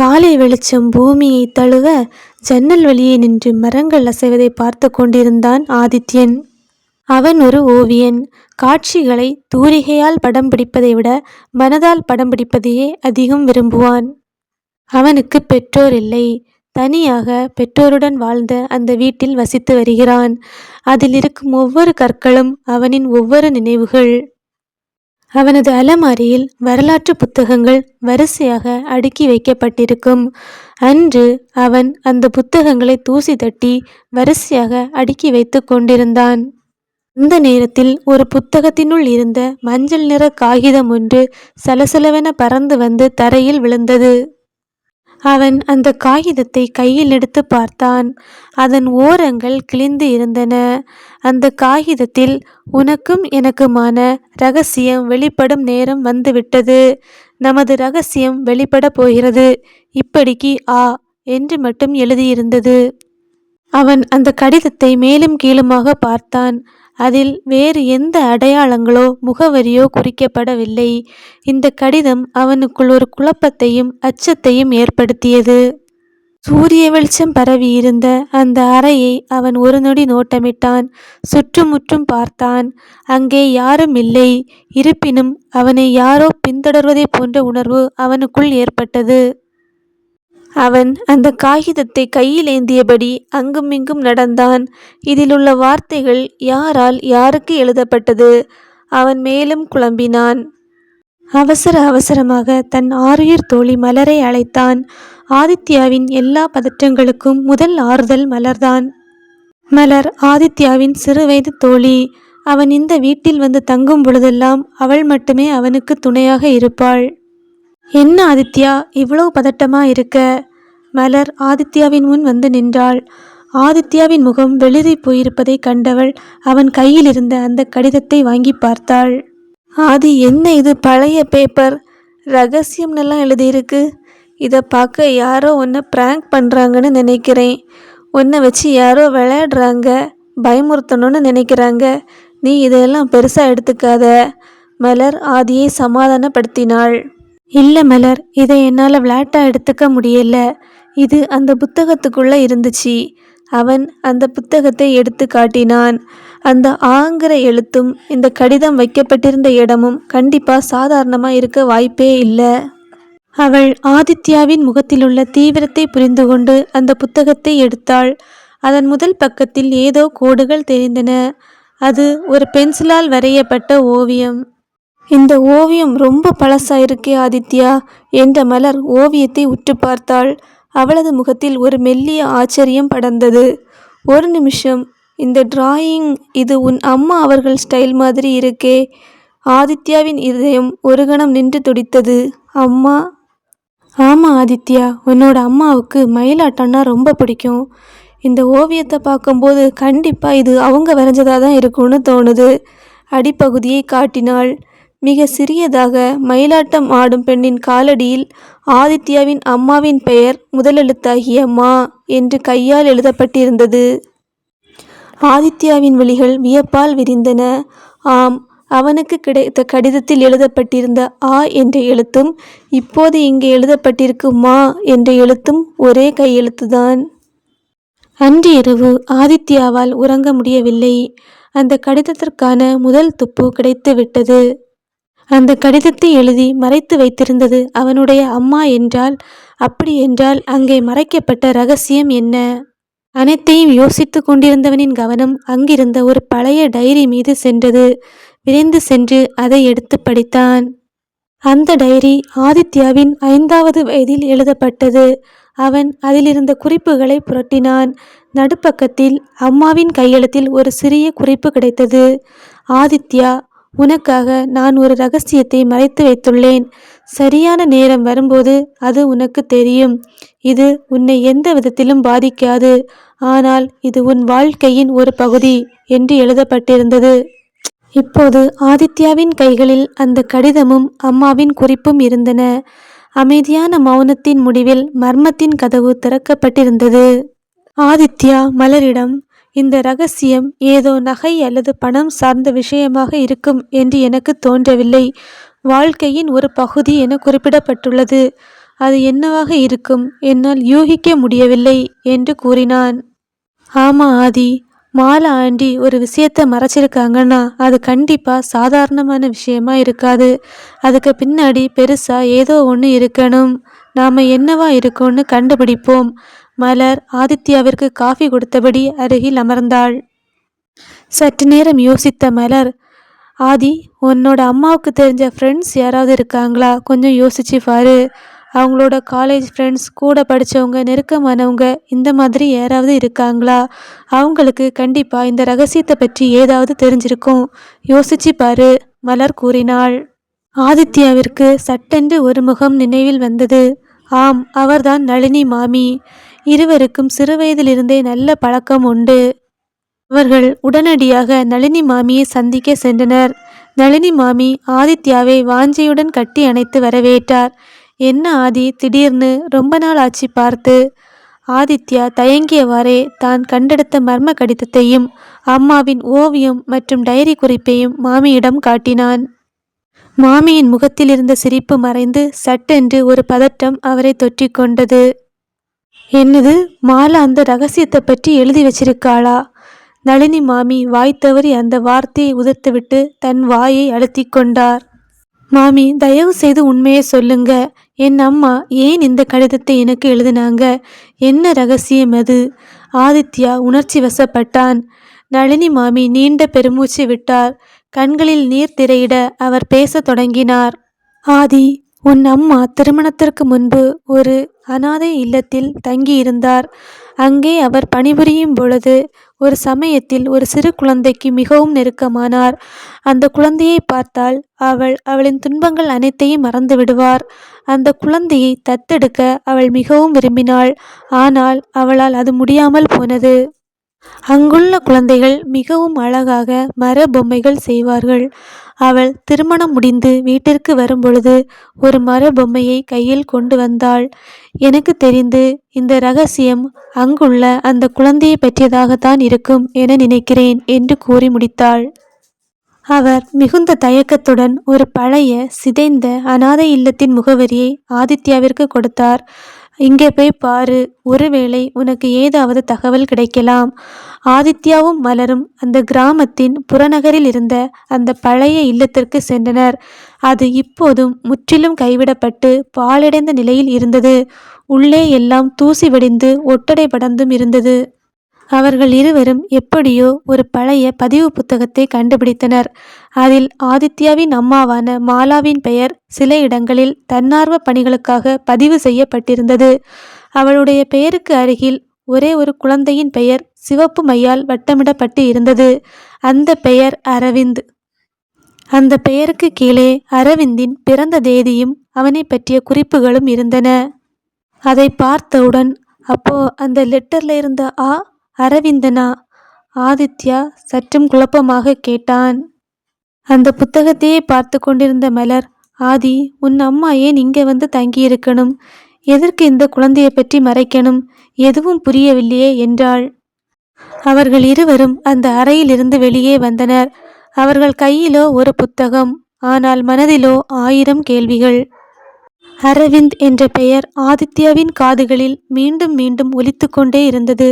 காலை வெளிச்சம் பூமியை தழுவ ஜன்னல் வழியே நின்று மரங்கள் அசைவதை பார்த்து கொண்டிருந்தான் ஆதித்யன். அவன் ஒரு ஓவியன். காட்சிகளை தூரிகையால் படம் பிடிப்பதை விட மனதால் படம் பிடிப்பதையே அதிகம் விரும்புவான். அவனுக்கு பெற்றோர் இல்லை. தனியாக பெற்றோருடன் வாழ்ந்த அந்த வீட்டில் வசித்து வருகிறான். அதில் இருக்கும் ஒவ்வொரு கற்களும் அவனின் ஒவ்வொரு நினைவுகள். அவனது அலமாரியில் வரலாற்று புத்தகங்கள் வரிசையாக அடுக்கி வைக்கப்பட்டிருக்கும். அன்று அவன் அந்த புத்தகங்களை தூசி தட்டி வரிசையாக அடுக்கி வைத்து கொண்டிருந்தான். அந்த நேரத்தில் ஒரு புத்தகத்தினுள் இருந்த மஞ்சள் நிற காகிதம் ஒன்று சலசலவென பறந்து வந்து தரையில் விழுந்தது. அவன் அந்த காகிதத்தை கையில் எடுத்து பார்த்தான். அதன் ஓரங்கள் கிழிந்து இருந்தன. அந்த காகிதத்தில் உனக்கும் எனக்குமான ரகசியம் வெளிப்படும் நேரம் வந்துவிட்டது. நமது ரகசியம் வெளிப்பட போகிறது. இப்படிக்கு ஆ என்று மட்டும் எழுதியிருந்தது. அவன் அந்த கடிதத்தை மேலும் கீழுமாக பார்த்தான். அதில் வேறு எந்த அடையாளங்களோ முகவரியோ குறிக்கப்படவில்லை. இந்த கடிதம் அவனுக்குள் ஒரு குழப்பத்தையும் அச்சத்தையும் ஏற்படுத்தியது. சூரிய வெளிச்சம் பரவியிருந்த அந்த அறையை அவன் ஒரு நொடி நோட்டமிட்டான். சுற்றுமுற்றும் பார்த்தான். அங்கே யாரும் இல்லை. இருப்பினும் அவனை யாரோ பின்தொடர்வதைப் போன்ற உணர்வு அவனுக்குள் ஏற்பட்டது. அவன் அந்த காகிதத்தை கையில் ஏந்தியபடி அங்குமிங்கும் நடந்தான். இதிலுள்ள வார்த்தைகள் யாரால் யாருக்கு எழுதப்பட்டது? அவன் மேலும் குழம்பினான். அவசர அவசரமாக தன் ஆறுயிர் தோழி மலரை அழைத்தான். ஆதித்யாவின் எல்லா பதற்றங்களுக்கும் முதல் ஆறுதல் மலர்தான். மலர் ஆதித்யாவின் சிறுவயது தோழி. அவன் இந்த வீட்டில் வந்து தங்கும் பொழுதெல்லாம் அவள் மட்டுமே அவனுக்கு துணையாக இருப்பாள். என்ன ஆதித்யா இவ்வளவு பதட்டமா இருக்க? மலர் ஆதித்யாவின் முன் வந்து நின்றாள். ஆதித்யாவின் முகம் வெளிரி போயிருப்பதை கண்டவள் அவன் கையில் இருந்த அந்த கடிதத்தை வாங்கி பார்த்தாள். ஆதி என்ன இது பழைய பேப்பர் ரகசியம்னெல்லாம் எழுதியிருக்கு. இதை பார்க்க யாரோ உன்னை ப்ராங்க் பண்ணுறாங்கன்னு நினைக்கிறேன். உன்னை வச்சு யாரோ விளையாடுறாங்க பயமுறுத்தணும்னு நினைக்கிறாங்க. நீ இதையெல்லாம் பெருசாக எடுத்துக்காத. மலர் ஆதியை சமாதானப்படுத்தினாள். இல்லை மலர் இதை என்னால் விளாட்டாக எடுத்துக்க முடியல. இது அந்த புத்தகத்துக்குள்ளே இருந்துச்சு. அவன் அந்த புத்தகத்தை எடுத்து காட்டினான். அந்த ஆங்கிற எழுத்தும் இந்த கடிதம் வைக்கப்பட்டிருந்த இடமும் கண்டிப்பாக சாதாரணமாக இருக்க வாய்ப்பே இல்லை. அவள் ஆதித்யாவின் முகத்திலுள்ள தீவிரத்தை புரிந்து கொண்டு அந்த புத்தகத்தை எடுத்தாள். அதன் முதல் பக்கத்தில் ஏதோ கோடுகள் தெரிந்தன. அது ஒரு பென்சிலால் வரையப்பட்ட ஓவியம். இந்த ஓவியம் ரொம்ப பழசாயிருக்கே ஆதித்யா என்ற மலர் ஓவியத்தை உற்று பார்த்தாள். அவளது முகத்தில் ஒரு மெல்லிய ஆச்சரியம் படர்ந்தது. ஒரு நிமிஷம் இந்த டிராயிங் இது உன் அம்மா அவர்கள் ஸ்டைல் மாதிரி இருக்கே. ஆதித்யாவின் இதயம் ஒரு கணம் நின்று துடித்தது. அம்மா? ஆமாம் ஆதித்யா உன்னோட அம்மாவுக்கு மயிலாட்டம்னா ரொம்ப பிடிக்கும். இந்த ஓவியத்தை பார்க்கும்போது கண்டிப்பாக இது அவங்க வரைஞ்சதாக தான் இருக்கும்னு தோணுது. அடிப்பகுதியை காட்டினாள். மிக சிறியதாக மயிலாட்டம் ஆடும் பெண்ணின் காலடியில் ஆதித்யாவின் அம்மாவின் பெயர் முதலெழுத்தாகிய மா என்று கையால் எழுதப்பட்டிருந்தது. ஆதித்யாவின் வழிகள் வியப்பால் விரிந்தன. ஆம் அவனுக்கு கிடைத்த கடிதத்தில் எழுதப்பட்டிருந்த ஆ என்ற எழுத்தும் இப்போது இங்கே எழுதப்பட்டிருக்கும் மா என்ற எழுத்தும் ஒரே கையெழுத்துதான். அன்று இரவு ஆதித்யாவால் உறங்க முடியவில்லை. அந்த கடிதத்திற்கான முதல் துப்பு கிடைத்து விட்டது அந்த கடிதத்தை எழுதி மறைத்து வைத்திருந்தது அவனுடைய அம்மா என்றால் அப்படி என்றால் அங்கே மறைக்கப்பட்ட ரகசியம் என்ன? அனைத்தையும் யோசித்து கொண்டிருந்தவனின் கவனம் அங்கிருந்த ஒரு பழைய டைரி மீது சென்றது. விரைந்து சென்று அதை எடுத்து படித்தான். அந்த டைரி ஆதித்யாவின் ஐந்தாவது வயதில் எழுதப்பட்டது. அவன் அதிலிருந்த குறிப்புகளை புரட்டினான். நடுப்பக்கத்தில் அம்மாவின் கையெழுத்தில் ஒரு சிறிய குறிப்பு கிடைத்தது. ஆதித்யா உனக்காக நான் ஒரு ரகசியத்தை மறைத்து வைத்துள்ளேன். சரியான நேரம் வரும்போது அது உனக்கு தெரியும். இது உன்னை எந்த விதத்திலும் பாதிக்காது. ஆனால் இது உன் வாழ்க்கையின் ஒரு பகுதி என்று எழுதப்பட்டிருந்தது. இப்போது ஆதித்யாவின் கைகளில் அந்த கடிதமும் அம்மாவின் குறிப்பும் இருந்தன. அமைதியான மௌனத்தின் முடிவில் மர்மத்தின் கதவு திறக்கப்பட்டிருந்தது. ஆதித்யா மலரிடம் இந்த ரகசியம் ஏதோ நகை அல்லது பணம் சார்ந்த விஷயமாக இருக்கும் என்று எனக்கு தோன்றவில்லை. வாழ்க்கையின் ஒரு பகுதி என குறிப்பிடப்பட்டுள்ளது. அது என்னவாக இருக்கும்? என்னால் யூகிக்க முடியவில்லை என்று கூறினான். ஆமா ஆதி. மாலா ஆண்டி ஒரு விஷயத்த மறைச்சிருக்காங்கன்னா அது கண்டிப்பாக சாதாரணமான விஷயமா இருக்காது. அதுக்கு பின்னாடி பெருசாக ஏதோ ஒன்று இருக்கணும். நாம் என்னவா இருக்கோன்னு கண்டுபிடிப்போம். மலர் ஆதித்யாவிற்கு காஃபி கொடுத்தபடி அருகில் அமர்ந்தாள். சற்று நேரம் யோசித்த மலர் ஆதி உன்னோட அம்மாவுக்கு தெரிஞ்ச ஃப்ரெண்ட்ஸ் யாராவது இருக்காங்களா? கொஞ்சம் யோசிச்சு பாரு. அவங்களோட காலேஜ் ஃப்ரெண்ட்ஸ் கூட படித்தவங்க நெருக்கமானவங்க இந்த மாதிரி யாராவது இருக்காங்களா? அவங்களுக்கு கண்டிப்பாக இந்த ரகசியத்தை பற்றி ஏதாவது தெரிஞ்சிருக்கும். யோசிச்சு பாரு மலர் கூறினாள். ஆதித்யாவிற்கு சட்டென்று ஒரு முகம் நினைவில் வந்தது. ஆம் அவர்தான் நளினி மாமி. இருவருக்கும் சிறுவயதிலிருந்தே நல்ல பழக்கம் உண்டு. அவர்கள் உடனடியாக நளினி மாமியை சந்திக்க சென்றனர். நளினி மாமி ஆதித்யாவை வாஞ்சையுடன் கட்டி அணைத்து வரவேற்றார். என்ன ஆதி திடீர்னு ரொம்ப நாள் ஆச்சு பார்த்து ஆதித்யா தயங்கியவாறே தான் கண்டெடுத்த மர்ம கடிதத்தையும் அம்மாவின் ஓவியம் மற்றும் டைரி குறிப்பையும் மாமியிடம் காட்டினான். மாமியின் முகத்தில் இருந்த சிரிப்பு மறைந்து சட்டென்று ஒரு பதட்டம் அவரை தொற்றிக்கொண்டது. என்னது? மாலா அந்த ரகசியத்தை பற்றி எழுதி வச்சிருக்காளா? நளினி மாமி வாய் தவறி அந்த வார்த்தையை உதிர்த்துவிட்டு தன் வாயை அழுத்தி கொண்டார். மாமி தயவு செய்து உண்மையை சொல்லுங்க. என் அம்மா ஏன் இந்த கடிதத்தை எனக்கு எழுதினாங்க? என்ன ரகசியம் அது? ஆதித்யா உணர்ச்சி வசப்பட்டான். நளினி மாமி நீண்ட பெருமூச்சு விட்டார். கண்களில் நீர் திரையிட அவர் பேசத் தொடங்கினார். ஆதி உன் அம்மா திருமணத்திற்கு முன்பு ஒரு அனாதை இல்லத்தில் தங்கியிருந்தார். அங்கே அவர் பணிபுரியும் பொழுது ஒரு சமயத்தில் ஒரு சிறு குழந்தைக்கு மிகவும் நெருக்கமானார். அந்த குழந்தையை பார்த்தால் அவள் அவளின் துன்பங்கள் அனைத்தையும் மறந்து விடுவார். அந்த குழந்தையை தத்தெடுக்க அவள் மிகவும் விரும்பினாள். ஆனால் அவளால் அது முடியாமல் போனது. அங்குள்ள குழந்தைகள் மிகவும் அழகாக மர பொம்மைகள் செய்வார்கள். அவள் திருமணம் முடிந்து வீட்டிற்கு வரும்பொழுது ஒரு மர பொம்மையை கையில் கொண்டு வந்தாள். எனக்கு தெரிந்து இந்த ரகசியம் அங்குள்ள அந்த குழந்தையை பற்றியதாகத்தான் இருக்கும் என நினைக்கிறேன் என்று கூறி முடித்தாள். அவர் மிகுந்த தயக்கத்துடன் ஒரு பழைய சிதைந்த அனாதை இல்லத்தின் முகவரியை ஆதித்யாவிற்கு கொடுத்தார். இங்கே போய் பாரு ஒருவேளை உனக்கு ஏதாவது தகவல் கிடைக்கலாம். ஆதித்யாவும் மலரும் அந்த கிராமத்தின் புறநகரில் இருந்த அந்த பழைய இல்லத்திற்கு சென்றனர். அது இப்போதும் முற்றிலும் கைவிடப்பட்டு பாலடைந்த நிலையில் இருந்தது. உள்ளே எல்லாம் தூசி வடிந்து ஒட்டடை படர்ந்தும் இருந்தது. அவர்கள் இருவரும் எப்படியோ ஒரு பழைய பதிவு புத்தகத்தை கண்டுபிடித்தனர். அதில் ஆதித்யாவின் அம்மாவான மாலாவின் பெயர் சில இடங்களில் தன்னார்வ பணிகளுக்காக பதிவு செய்யப்பட்டிருந்தது. அவளுடைய பெயருக்கு அருகில் ஒரே ஒரு குழந்தையின் பெயர் சிவப்பு மையால் வட்டமிடப்பட்டு இருந்தது. அந்த பெயர் அரவிந்த். அந்த பெயருக்கு கீழே அரவிந்தின் பிறந்த தேதியும் அவனை பற்றிய குறிப்புகளும் இருந்தன. அதை பார்த்தவுடன் அப்போ அந்த லெட்டர்ல இருந்த ஆ அரவிந்தனா? ஆதித்யா சற்றும் குழப்பமாக கேட்டான். அந்த புத்தகத்தையே பார்த்து கொண்டிருந்த மலர் ஆதி உன் அம்மா ஏன் இங்கே வந்து தங்கியிருக்கணும்? எதற்கு இந்த குழந்தையை பற்றி மறைக்கணும்? எதுவும் புரியவில்லையே என்றாள். அவர்கள் இருவரும் அந்த அறையிலிருந்து வெளியே வந்தனர். அவர்கள் கையிலோ ஒரு புத்தகம் ஆனால் மனதிலோ ஆயிரம் கேள்விகள். அரவிந்த் என்ற பெயர் ஆதித்யாவின் காதுகளில் மீண்டும் மீண்டும் ஒலித்து கொண்டே இருந்தது.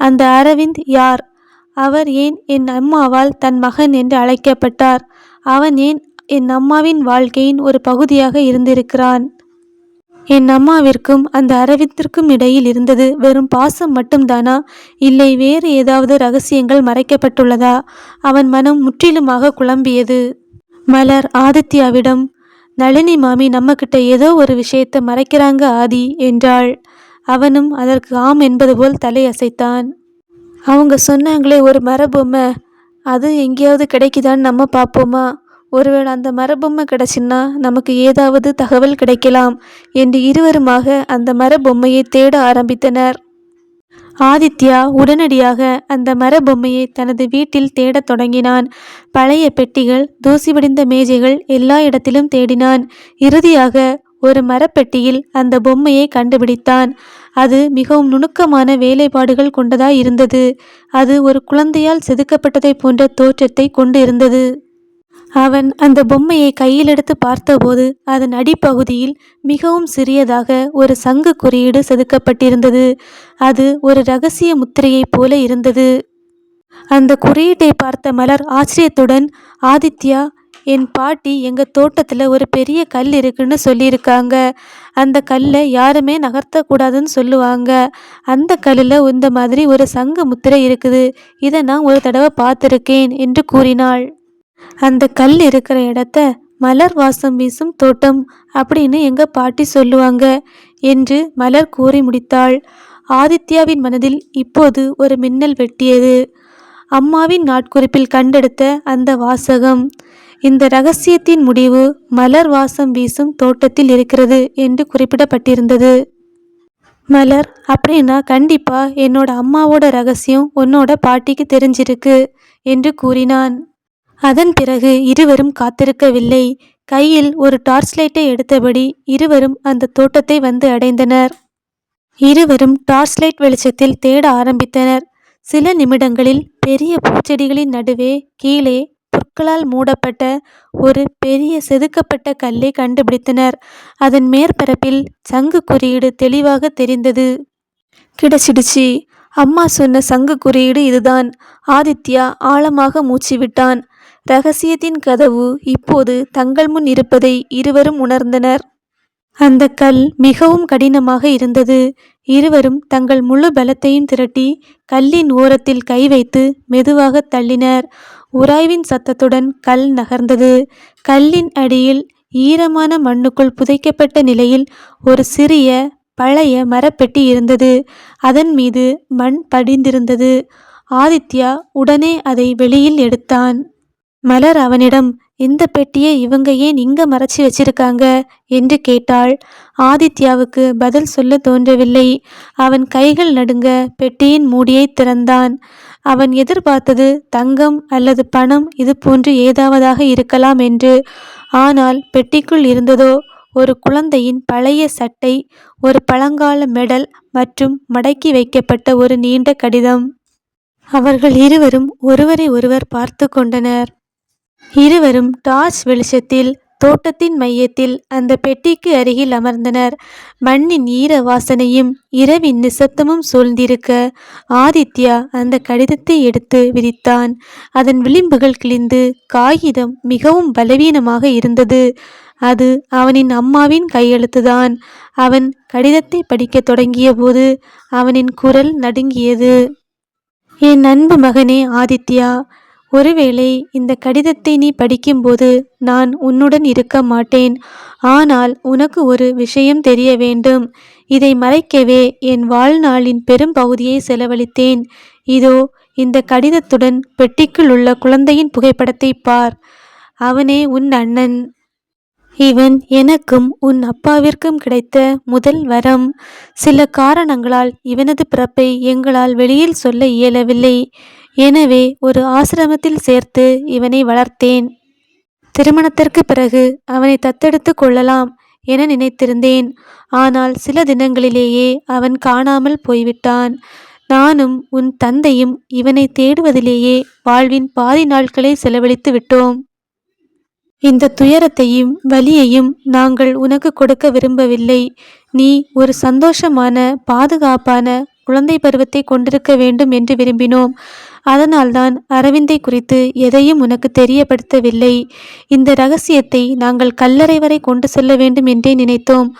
அந்த அரவிந்த் யார்? அவர் ஏன் என் அம்மாவால் தன் மகன் என்று அழைக்கப்பட்டார்? அவன் ஏன் என் அம்மாவின் வாழ்க்கையின் ஒரு பகுதியாக இருந்திருக்கிறான்? என் அம்மாவிற்கும் அந்த அரவிந்திற்கும் இடையில் இருந்தது வெறும் பாசம் மட்டும்தானா? இல்லை வேறு ஏதாவது ரகசியங்கள் மறைக்கப்பட்டுள்ளதா? அவன் மனம் முற்றிலுமாக குழம்பியது. மலர் ஆதித்யாவிடம் நளினி மாமி நம்மக்கிட்ட ஏதோ ஒரு விஷயத்தை மறைக்கிறாங்க ஆதி என்றாள். அவனும் அதற்கு ஆம் என்பது போல் தலையசைத்தான். அவங்க சொன்னாங்களே ஒரு மரபொம்மை அது எங்கேயாவது கிடைக்குதான்னு நம்ம பார்ப்போமா? ஒருவேளை அந்த மரபொம்மை கிடச்சின்னா நமக்கு ஏதாவது தகவல் கிடைக்கலாம் என்று இருவருமாக அந்த மரபொம்மையை தேட ஆரம்பித்தனர். ஆதித்யா உடனடியாக அந்த மரபொம்மையை தனது வீட்டில் தேடத் தொடங்கினான். பழைய பெட்டிகள் தூசி வடிந்த மேஜைகள் எல்லா இடத்திலும் தேடினான். இறுதியாக ஒரு மரப்பெட்டியில் அந்த பொம்மையை கண்டுபிடித்தான். அது மிகவும் நுணுக்கமான வேலைப்பாடுகள் கொண்டதாய் இருந்தது. அது ஒரு குழந்தையால் செதுக்கப்பட்டதை போன்ற தோற்றத்தை கொண்டு இருந்தது அவன் அந்த பொம்மையை கையில் எடுத்து பார்த்தபோது அதன் அடிப்பகுதியில் மிகவும் சிறியதாக ஒரு சங்கு குறியீடு செதுக்கப்பட்டிருந்தது. அது ஒரு ரகசிய முத்திரையைப் போல இருந்தது. அந்த குறியீட்டை பார்த்த மலர் ஆச்சரியத்துடன் ஆதித்யா என் பாட்டி எங்கள் தோட்டத்தில் ஒரு பெரிய கல் இருக்குன்னு சொல்லியிருக்காங்க. அந்த கல்லை யாருமே நகர்த்தக்கூடாதுன்னு சொல்லுவாங்க. அந்த கல்லில் இந்த மாதிரி ஒரு சங்கு முத்திரை இருக்குது. இதை நான் ஒரு தடவை பார்த்துருக்கேன் என்று கூறினாள். அந்த கல் இருக்கிற இடத்த மலர் வாசம் வீசும் தோட்டம் அப்படின்னு எங்கள் பாட்டி சொல்லுவாங்க என்று மலர் கூறி முடித்தாள். ஆதித்யாவின் மனதில் இப்போது ஒரு மின்னல் வெட்டியது. அம்மாவின் நாட்குறிப்பில் கண்டெடுத்த அந்த வாசகம். இந்த ரகசியத்தின் முடிவு மலர் வாசம் வீசும் தோட்டத்தில் இருக்கிறது என்று குறிப்பிடப்பட்டிருந்தது. மலர் அப்படின்னா கண்டிப்பா என்னோட அம்மாவோட ரகசியம் உன்னோட பாட்டிக்கு தெரிஞ்சிருக்கு என்று கூறினான். அதன் பிறகு இருவரும் காத்திருக்கவில்லை. கையில் ஒரு டார்ச் லைட்டை எடுத்தபடி இருவரும் அந்த தோட்டத்தை வந்து அடைந்தனர். இருவரும் டார்ச் லைட் வெளிச்சத்தில் தேட ஆரம்பித்தனர். சில நிமிடங்களில் பெரிய பூச்செடிகளின் நடுவே கீழே புற்களால் மூடப்பட்ட ஒரு பெரிய செதுக்கப்பட்ட கல்லை கண்டுபிடித்தனர். அதன் மேற்பரப்பில் சங்கு குறியீடு தெளிவாக தெரிந்தது. கிடைச்சிடுச்சு. அம்மா சொன்ன சங்கு குறியீடு இதுதான். ஆதித்யா ஆழமாக மூச்சு விட்டான் ரகசியத்தின் கதவு இப்போது தங்கள் முன் இருப்பதை இருவரும் உணர்ந்தனர். அந்த கல் மிகவும் கடினமாக இருந்தது. இருவரும் தங்கள் முழு பலத்தையும் திரட்டி கல்லின் ஓரத்தில் கை வைத்து மெதுவாக தள்ளினர். உராய்வின் சத்தத்துடன் கல் நகர்ந்தது. கல்லின் அடியில் ஈரமான மண்ணுக்குள் புதைக்கப்பட்ட நிலையில் ஒரு சிறிய பழைய மரப்பெட்டி இருந்தது. அதன் மீது மண் படிந்திருந்தது. ஆதித்யா உடனே அதை வெளியில் எடுத்தான். மலர் அவனிடம் இந்த பெட்டியை இவங்க ஏன் இங்க மறைச்சி வச்சிருக்காங்க? என்று கேட்டாள். ஆதித்யாவுக்கு பதில் சொல்ல தோன்றவில்லை. அவன் கைகள் நடுங்க பெட்டியின் மூடியை திறந்தான். அவன் எதிர்பார்த்தது தங்கம் அல்லது பணம் இது போன்று ஏதாவதாக இருக்கலாம் என்று. ஆனால் பெட்டிக்குள் இருந்ததோ ஒரு குழந்தையின் பழைய சட்டை ஒரு பழங்கால மெடல் மற்றும் மடக்கி வைக்கப்பட்ட ஒரு நீண்ட கடிதம். அவர்கள் இருவரும் ஒருவரை ஒருவர் பார்த்து கொண்டனர். இருவரும் டார்ச் வெளிச்சத்தில் தோட்டத்தின் மையத்தில் அந்த பெட்டிக்கு அருகில் அமர்ந்தனர். மண்ணின் ஈர வாசனையும் இரவின் நிசப்தமும் சூழ்ந்திருக்க ஆதித்யா அந்த கடிதத்தை எடுத்து விரித்தான். அதன் விளிம்புகள் கிழிந்து காகிதம் மிகவும் பலவீனமாக இருந்தது. அது அவனின் அம்மாவின் கையெழுத்துதான். அவன் கடிதத்தை படிக்கத் தொடங்கியபோது அவனின் குரல் நடுங்கியது. என் அன்பு மகனே ஆதித்யா ஒருவேளை இந்த கடிதத்தை நீ படிக்கும்போது நான் உன்னுடன் இருக்க மாட்டேன். ஆனால் உனக்கு ஒரு விஷயம் தெரிய வேண்டும். இதை மறைக்கவே என் வாழ்நாளின் பெரும் பகுதியை செலவழித்தேன். இதோ இந்த கடிதத்துடன் பெட்டிக்குள் உள்ள குழந்தையின் புகைப்படத்தை பார். அவனே உன் அண்ணன். இவன் எனக்கும் உன் அப்பாவிற்கும் கிடைத்த முதல் வரம். சில காரணங்களால் இவனது பிறப்பை எங்களால் வெளியில் சொல்ல இயலவில்லை. எனவே ஒரு ஆசிரமத்தில் சேர்த்து இவனை வளர்த்தேன். திருமணத்திற்கு பிறகு அவனை தத்தெடுத்து கொள்ளலாம் என நினைத்திருந்தேன். ஆனால் சில தினங்களிலேயே அவன் காணாமல் போய்விட்டான். நானும் உன் தந்தையும் இவனை தேடுவதிலேயே வாழ்வின் பாதி நாட்களை செலவழித்து விட்டோம். இந்த துயரத்தையும் வலியையும் நாங்கள் உனக்கு கொடுக்க விரும்பவில்லை. நீ ஒரு சந்தோஷமான பாதுகாப்பான குழந்தை பருவத்தை கொண்டிருக்க வேண்டும் என்று விரும்பினோம். அதனால்தான் அரவிந்தை குறித்து எதையும் உனக்கு தெரியப்படுத்தவில்லை. இந்த ரகசியத்தை நாங்கள் கல்லறை வரை கொண்டு செல்ல வேண்டும் என்றே நினைத்தோம்.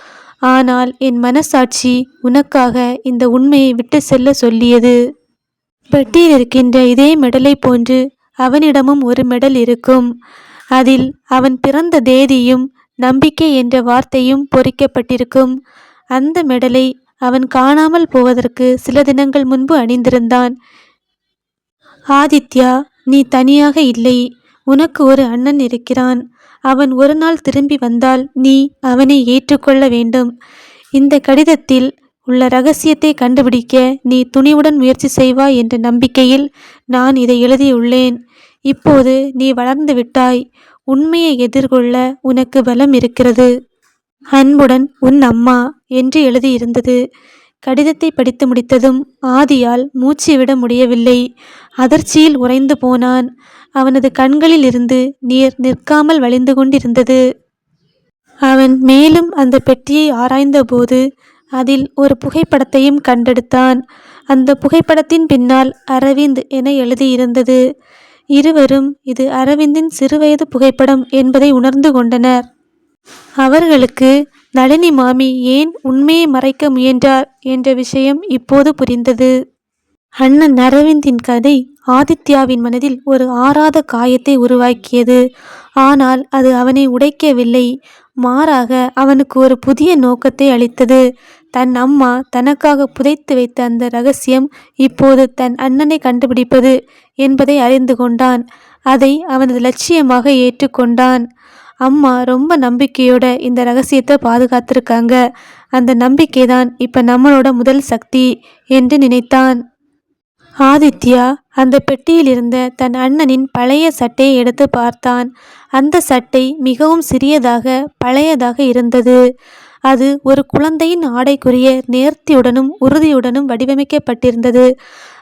ஆனால் என் மனசாட்சி உனக்காக இந்த உண்மையை விட்டு செல்ல சொல்லியது. பெட்டியில் இருக்கின்ற இதே மெடலை போன்று அவனிடமும் ஒரு மெடல் இருக்கும். அதில் அவன் பிறந்த தேதியும் நம்பிக்கை என்ற வார்த்தையும் பொறிக்கப்பட்டிருக்கும். அந்த மெடலை அவன் காணாமல் போவதற்கு சில தினங்கள் முன்பு அணிந்திருந்தான். ஆதித்யா நீ தனியாக இல்லை. உனக்கு ஒரு அண்ணன் இருக்கிறான். அவன் ஒரு நாள் திரும்பி வந்தால் நீ அவனை ஏற்றுக்கொள்ள வேண்டும். இந்த கடிதத்தில் உள்ள ரகசியத்தை கண்டுபிடிக்க நீ துணிவுடன் முயற்சி செய்வாய் என்ற நம்பிக்கையில் நான் இதை எழுதியுள்ளேன். இப்போது நீ வளர்ந்து விட்டாய். உண்மையை எதிர்கொள்ள உனக்கு பலம் இருக்கிறது. அன்புடன் உன் அம்மா என்று எழுதியிருந்தது. கடிதத்தை படித்து முடித்ததும் ஆதியால் மூச்சு விட முடியவில்லை. அதிர்ச்சியில் உறைந்து போனான். அவனது கண்களில் இருந்து நீர் நிற்காமல் வழிந்து கொண்டிருந்தது. அவன் மேலும் அந்த பெட்டியை ஆராய்ந்தபோது அதில் ஒரு புகைப்படத்தையும் கண்டெடுத்தான். அந்த புகைப்படத்தின் பின்னால் அரவிந்த் என எழுதியிருந்தது. இருவரும் இது அரவிந்தின் சிறுவயது புகைப்படம் என்பதை உணர்ந்து கொண்டனர். அவர்களுக்கு நளினி மாமி ஏன் உண்மையை மறைக்க முயன்றார்? என்ற விஷயம் இப்போது புரிந்தது. அண்ணன் அரவிந்தின் கதை ஆதித்யாவின் மனதில் ஒரு ஆறாத காயத்தை உருவாக்கியது. ஆனால் அது அவனை உடைக்கவில்லை. மாறாக அவனுக்கு ஒரு புதிய நோக்கத்தை அளித்தது. தன் அம்மா தனக்காக புதைத்து வைத்த அந்த ரகசியம் இப்போது தன் அண்ணனை கண்டுபிடிப்பது என்பதை அறிந்து கொண்டான். அதை அவனது லட்சியமாக ஏற்றுக்கொண்டான். அம்மா ரொம்ப நம்பிக்கையோட இந்த ரகசியத்தை பாதுகாத்திருக்காங்க. அந்த நம்பிக்கை தான் இப்போ நம்மளோட முதல் சக்தி என்று நினைத்தான். ஆதித்யா அந்த பெட்டியில் இருந்த தன் அண்ணனின் பழைய சட்டையை எடுத்து பார்த்தான். அந்த சட்டை மிகவும் சிறியதாக பழையதாக இருந்தது. அது ஒரு குழந்தையின் ஆடைக்குரிய நேர்த்தியுடனும் உறுதியுடனும் வடிவமைக்கப்பட்டிருந்தது.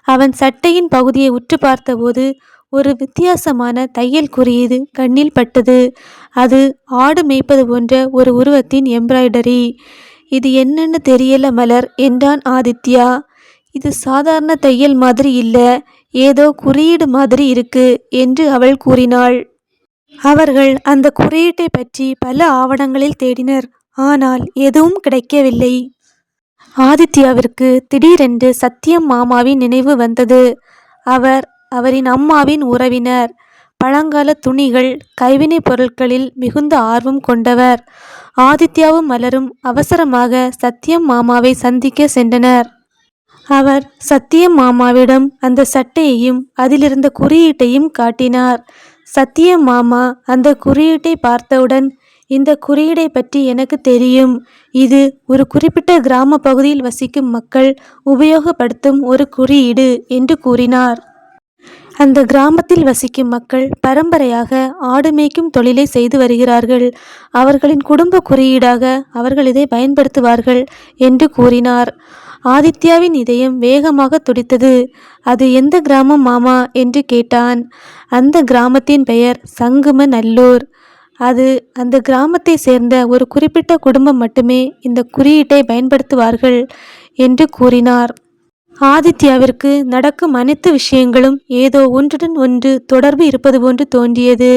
அவன் சட்டையின் பகுதியை உற்று பார்த்தபோது ஒரு வித்தியாசமான தையல் குறியீடு கண்ணில் பட்டது. அது ஆடு மேய்ப்பது போன்ற ஒரு உருவத்தின் எம்ப்ராய்டரி. இது என்னன்னு தெரியல மலர். என்றான் ஆதித்யா. இது சாதாரண தையல் மாதிரி இல்லை. ஏதோ குறியீடு மாதிரி இருக்கு என்று அவள் கூறினாள். அவர்கள் அந்த குறியீட்டை பற்றி பல ஆவணங்களில் தேடினர். ஆனால் எதுவும் கிடைக்கவில்லை. ஆதித்யாவிற்கு திடீரென்று சத்தியம் மாமாவின் நினைவு வந்தது. அவர் அவரின் அம்மாவின் உறவினர். பழங்கால துணிகள் கைவினைப் பொருட்களில் மிகுந்த ஆர்வம் கொண்டவர். ஆதித்யாவும் மலரும் அவசரமாக சத்தியம் மாமாவை சந்திக்க சென்றனர். அவர் சத்தியம் மாமாவிடம் அந்த சட்டையையும் அதிலிருந்த குறியீட்டையும் காட்டினார். சத்தியம் மாமா அந்த குறியீட்டை பார்த்தவுடன் இந்த குறியீடை பற்றி எனக்கு தெரியும். இது ஒரு குறிப்பிட்ட கிராம பகுதியில் வசிக்கும் மக்கள் உபயோகப்படுத்தும் ஒரு குறியீடு என்று கூறினார். அந்த கிராமத்தில் வசிக்கும் மக்கள் பரம்பரையாக ஆடு மேய்க்கும் தொழிலை செய்து வருகிறார்கள். அவர்களின் குடும்ப குறியீடாக அவர்கள் இதை பயன்படுத்துவார்கள் என்று கூறினார். ஆதித்யாவின் இதயம் வேகமாக துடித்தது. அது எந்த கிராமம் மாமா என்று கேட்டான். அந்த கிராமத்தின் பெயர் சங்கும நல்லூர் அது அந்த கிராமத்தை சேர்ந்த ஒரு குறிப்பிட்ட குடும்பம் மட்டுமே இந்த குறியீட்டை பயன்படுத்துவார்கள் என்று கூறினார். ஆதித்யாவிற்கு நடக்கும் அனைத்து விஷயங்களும் ஏதோ ஒன்றுடன் ஒன்று தொடர்பு இருப்பது போன்று தோன்றியது.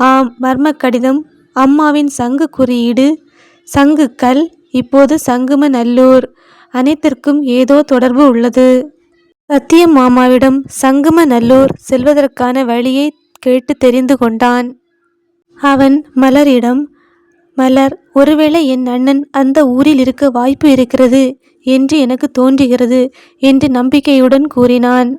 ஆம் மர்ம கடிதம் அம்மாவின் சங்கு குறியீடு சங்கு கல் இப்போது சங்கும நல்லூர் அனைத்திற்கும் ஏதோ தொடர்பு உள்ளது. சத்தியம் மாமாவிடம் சங்கும நல்லூர் செல்வதற்கான வழியை கேட்டு தெரிந்து கொண்டான். அவன் மலரிடம் மலர் ஒருவேளை என் அண்ணன் அந்த ஊரில் இருக்க வாய்ப்பு இருக்கிறது என்று எனக்கு தோன்றுகிறது என்று நம்பிக்கையுடன் கூறினான்.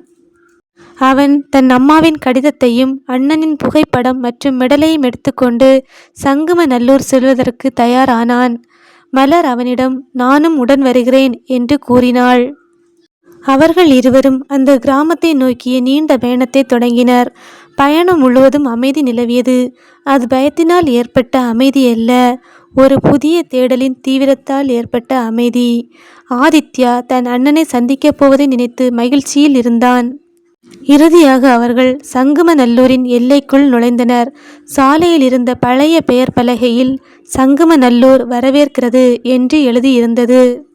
அவன் தன் அம்மாவின் கடிதத்தையும் அண்ணனின் புகைப்படம் மற்றும் மெடலையும் எடுத்துக்கொண்டு சங்கும நல்லூர் செல்வதற்கு தயாரானான். மலர் அவனிடம் நானும் உடன் வருகிறேன் என்று கூறினாள். அவர்கள் இருவரும் அந்த கிராமத்தை நோக்கிய நீண்ட பயணத்தை தொடங்கினர். பயணம் முழுவதும் அமைதி நிலவியது. அது பயத்தினால் ஏற்பட்ட அமைதி அல்ல ஒரு புதிய தேடலின் தீவிரத்தால் ஏற்பட்ட அமைதி. ஆதித்யா தன் அண்ணனை சந்திக்கப் போவதை நினைத்து மகிழ்ச்சியில் இருந்தான். இறுதியாக அவர்கள் சங்குமநல்லூரின் எல்லைக்குள் நுழைந்தனர். சாலையில் இருந்த பழைய பெயர் பலகையில் சங்குமநல்லூர் வரவேற்கிறது என்று எழுதியிருந்தது.